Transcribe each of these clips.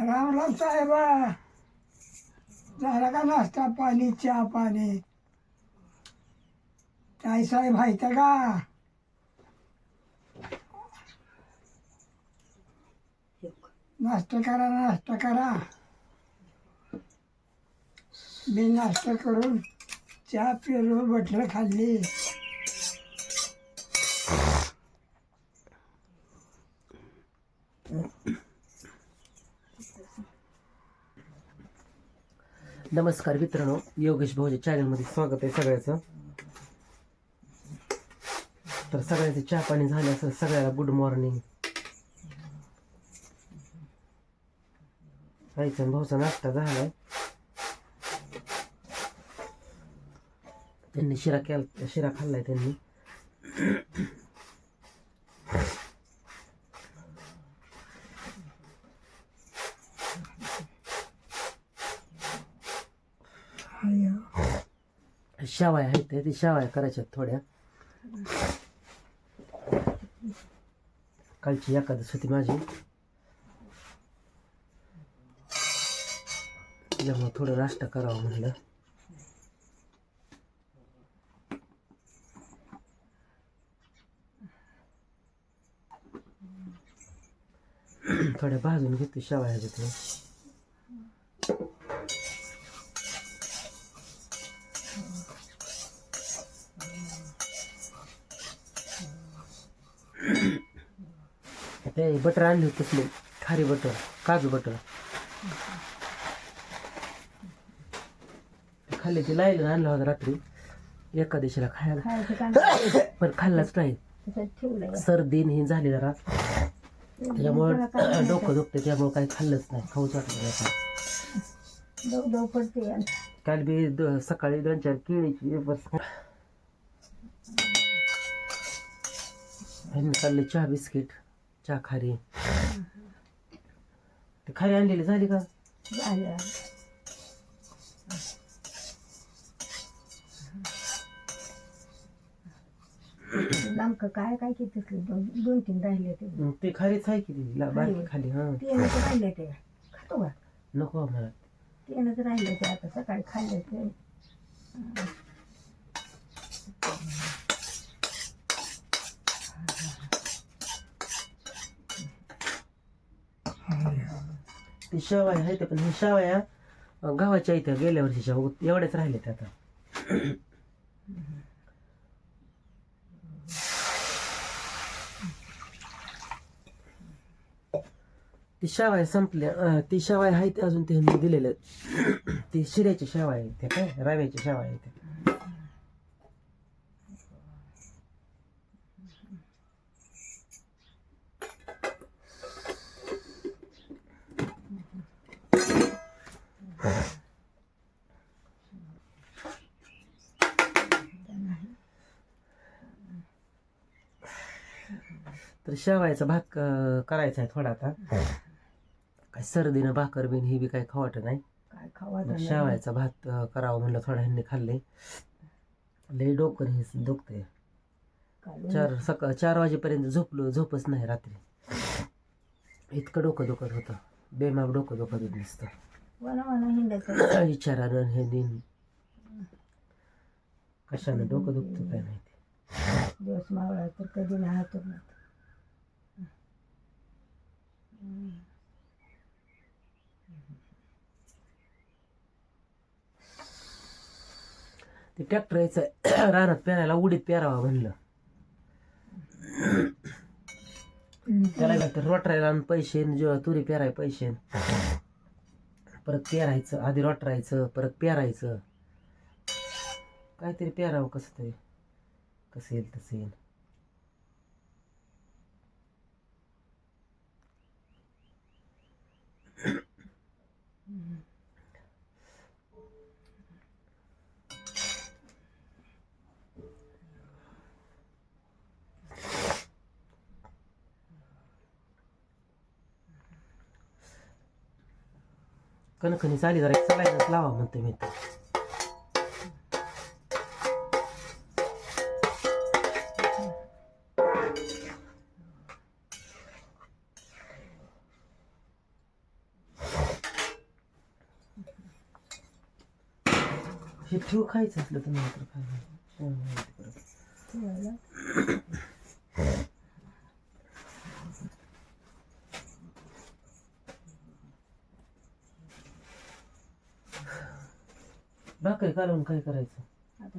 रामराम साहेबा. झाला का नाश्ता पाणी चहा पाणी? काय साहेब आहेत का? नाश्ता करा नाश्ता करा. मी नाश्ता करून चहा पिरू बटर खाल्ली. नमस्कार मित्रांनो योगेश भाऊच्या चॅनलमध्ये स्वागत आहे सगळ्याचं. तर सगळ्याचं चहा पाणी झालं असं सगळ्याला गुड मॉर्निंग आईचा भाऊचा नाश्ता झालाय. त्यांनी शिरा केला शिरा खाल्लाय त्यांनी. शेवाय आहेत त्या, ते शेवाय करायच्या थोड्या. कालची एकादश होती माझी. त्यामुळे थोडं नाश्ता करावं म्हणलं. थोड्या भाजून घेतो शेवाया तुम्ही. ते बटर आणली होती तसली खारी बटर काजू बटर खाल्ली ती लायला आणलं होतं रात्री. एकादशीला खायला. पण खाल्लाच नाही. सर्दी ही झाली जरा. त्याच्यामुळे डोकं दुखते त्यामुळे काही खाल्लंच नाही. खाऊच वाटलं नाही काल बी सकाळी दोन चार केळीची खाल्ले चहा बिस्किट. चहा खारी. ते खारी आणलेली झाली का? झालं नेमकं काय काय किती दोन दोन तीन राहिले ते. मग ते खारीच आहे की ती? ला- बारकी खाली हा. तेनच राहिले ते. खातो का? नको मला. तेनच राहिले ते. आता सकाळी खाल्ले ते. ती आहे पण हे शेवाया गावाच्या इथं गेल्या वर्षीच्या एवढ्याच राहिले ते आता. ती शेवाय संपल्या ती शेवाय आहे ते अजून त्यांनी दिलेलं. ती शिऱ्याची शेवाय आहे ते काय? रव्याची शेवाय आहे ते. तर शेवायचा भात करायचा आहे थोडा आता. काय सर्दीनं भाकर बिन ही बी काही खावट नाही. काय खावा शेवायचा भात करावं म्हणलं थोडा ह्यांनी खाल्ले. लय डोकं हे दुखतंय. चार सकाळ चार वाजेपर्यंत झोपलो झोपच नाही रात्री. इतकं डोकं दुखत होतं. बेमाप डोकं दुखत होत नुसतं. विचारानं हे दिन कशानं डोकं दुखतं काय माहिती. दिवस मावळा तर कधी नाही ते ट्रॅक्टर यायचं रानात पेरायला उडीत पेरावा म्हणलं. त्याला तर रोटरायला आणि पैसे जेव्हा तुरी पेराय पैसे. परत पेरायचं आधी रोटरायचं परत पेरायचं. काहीतरी पेरावं कसं तरी. कसं येईल तसं येईल. कणकणी चाली जरा एक सलाईनच लावा म्हणते मी तर. हे ठेव खायचं असलं तर नाही तर काय नाही. तिकडं. ठेवायला. भाकरी कालवून काय करायचं आता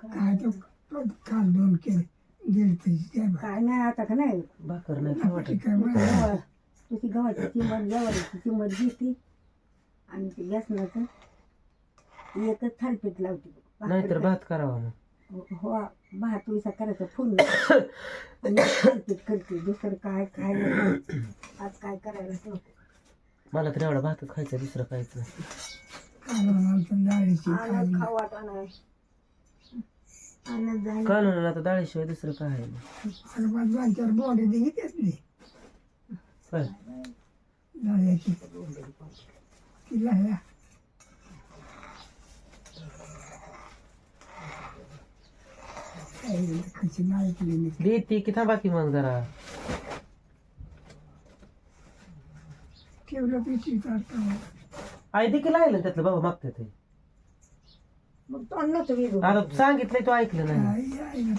काय तो तो काल दोन केले दीड त्याची त्या काय नाही आता का नाही भाकर नाही खाऊ बाकी वाटत काय म्हणा गव्हा- तुझी गव्हाची चिंमट गव्हाची चिंमट घेते आणि ते बेसनाचं एकच थालपीठ लावते. नाहीतर भात करावा मग हो भात विसा करायचा फुल आणि थालपीठ करते. दुसरं काय खायला आज काय करायला मला तर एवढा भात खायचा दुसरं खायचं आणत जाईल कालवण आता डाळीशिवाय दुसरं काय आहे? काय? ती की थांबा की मग जरा. ठेवलं पिशवी काढता. आई देखील आहे त्यातलं बाबा मागते ते. मग तोंड नव्हतं वेगळं. आता सांगितलंय तो ऐकलं नाही. आई ना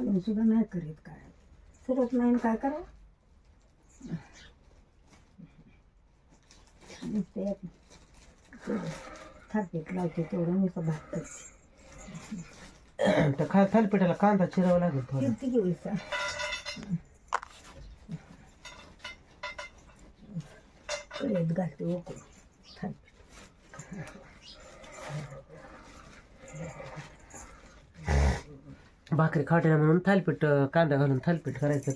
कालून सुद्धा नाही करीत काय? सुरत नाही काय करा नुसतं एक थापीत लावते तेवढं नुसतं भात करते. त्या खा थालीपीठाला कांदा चिरावा लागेल किती घेऊसा कढईत घालते ओकून भाकरी खावटेला म्हणून थालपीठ कांदा घालून थालपीठ करायचं.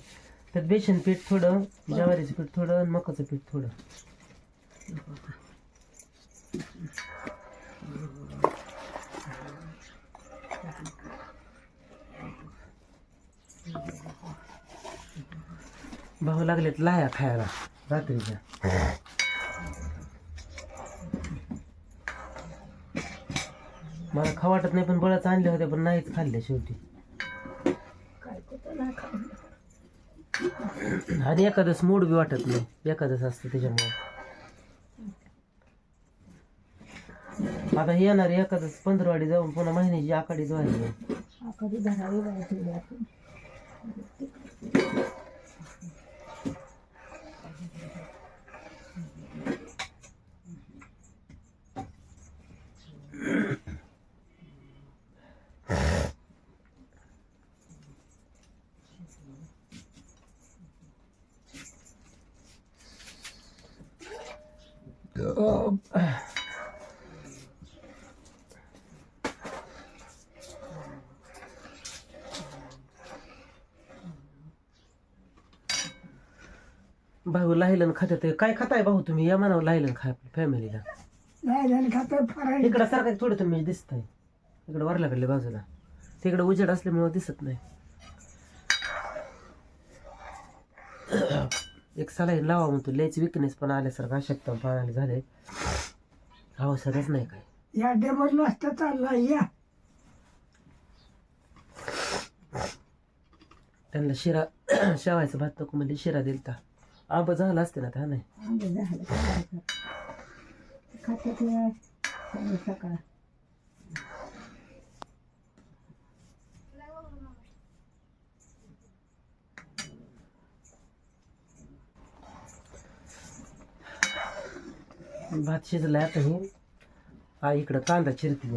त्यात बेसन पीठ थोडं ज्वारीचं पीठ थोडं आणि मकाचं पीठ थोडं. भाऊ लागलेत लाया खायला रात्रीच्या. मला खाऊ वाटत नाही पण बळच आणले होते पण नाहीच खाल्ले शेवटी काय कुठं नाही खाल्लं आणि एखादंच मूड बी वाटत नाही. एखादंच असतं त्याच्यामुळे. आता हे येणार एखादंच पंधरवाडी जाऊन पुन्हा महिन्याची आखाडी व्हायची आखाडी धरावी भाऊ लाहिलं खात्यात ते काय खाताय भाऊ तुम्ही? या म्हणावं लाहिलं खा फॅमिलीला. खातं फराळी. इकडं सारखं थोडं तुम्ही दिसतंय. इकडं वरल्याकडल्या बाजूला. तिकडं उजेड असल्यामुळे दिसत नाही. एक सलाईन लावा म्हणतो लयच विकनेस पण आल्यासारखं अशक्त पाण्याला झाले. औषधच नाही काय. या डेबल नसता चालला या. त्यांना शिरा शेवायचा भात नको म्हणजे शिरा दिलता. आंब झाला असते ना त्या नाही? खाते ते सकाळी. भात शिजला आता हे. हा इकडं कांदा चिरती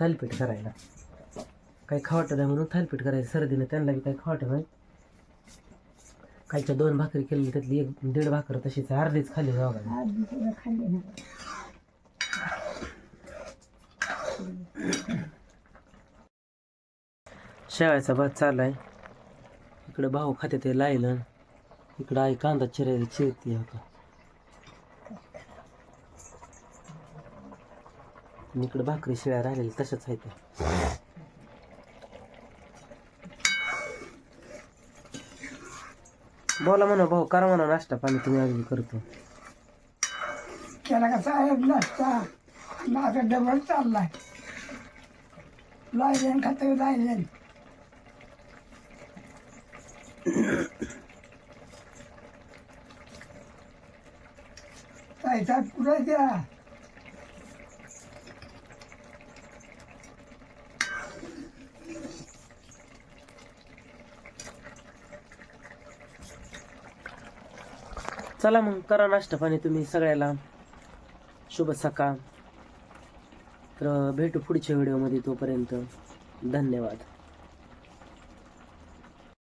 थालीपीठ करायला. काही खावट नाही म्हणून थालीपीठ करायचं सर्दीनं. त्यांना बी काही खावट नाही. कालच्या दोन भाकरी केलेली त्यातली एक दीड भाकर तशीच अर्धीच खाली जाऊ आज शेवायचा भात चाललाय. इकडं भाऊ खाते ते लायलं इकडं आई कांदा चिरायला चिरती आता. इकडे भाकरी शिळ्या राहिलेल्या तशाच आहेत त्या. बोला म्हणा भाऊ करा म्हणा नाश्ता पाणी तुम्ही अजून करतो. केला का आहे नाश्ता? माझा डबल चाललाय. लायलेन खातं लायलेन. पैसा पुढे द्या चला मग करा नाश्ता पाणी तुम्ही सगळ्याला. शुभ सकाळ. तर भेटू पुढच्या व्हिडिओमध्ये तोपर्यंत. धन्यवाद.